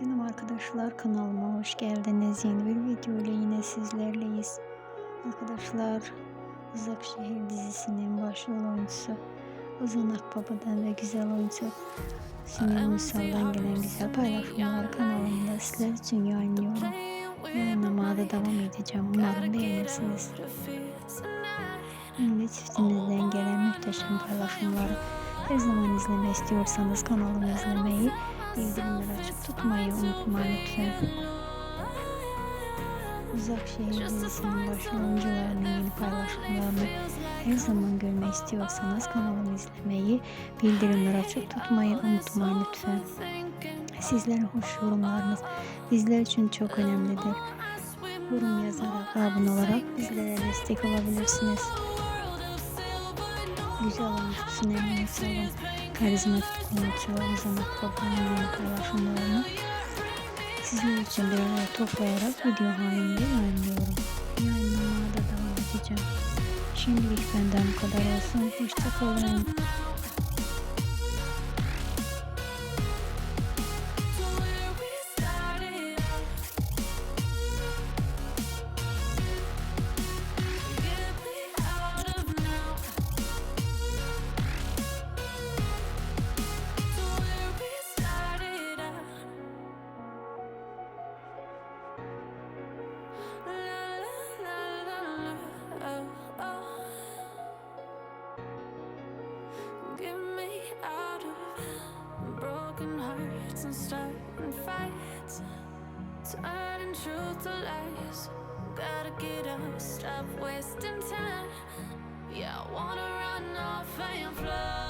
Canım arkadaşlar kanalıma hoş geldiniz. Yeni bir video ile yine sizlerleyiz. Arkadaşlar Uzak Şehir dizisinin başrol oyuncusu Ozan Akbaba'dan ve güzel oyuncu Sümeyye Ünsal'dan gelen güzel paylaşımlar kanalımda sizler için yayınlıyorum. Yayınlamaya da devam edeceğim. Umarım beğenirsiniz. Ünlü çiftimizden gelen muhteşem paylaşımları her zaman izlemek istiyorsanız kanalımı izlemeyi, bildirimleri açık tutmayı unutmayın lütfen. Uzak Şehir dizisinin başrol oyuncularının yeni paylaşımlarını her zaman görmek istiyorsanız kanalımı izlemeyi, bildirimleri açık tutmayı unutmayın lütfen. Sizlerin hoş yorumlarınız bizler için çok önemlidir. Yorum yazarak, abone olarak bizlere destek olabilirsiniz. Güzel oyuncu Sinem Ünsal'ın karizmatik Ozan Akbaba'nın yeni paylaşımlarını sizler için bir araya toplayarak video halinde yayınlıyorum. Yayınlamaya da devam edeceğim. Şimdilik benden bu kadar olsun. Hoşçakalın. Truth to lies. Gotta get up, stop wasting time. Yeah, I wanna run off and fly.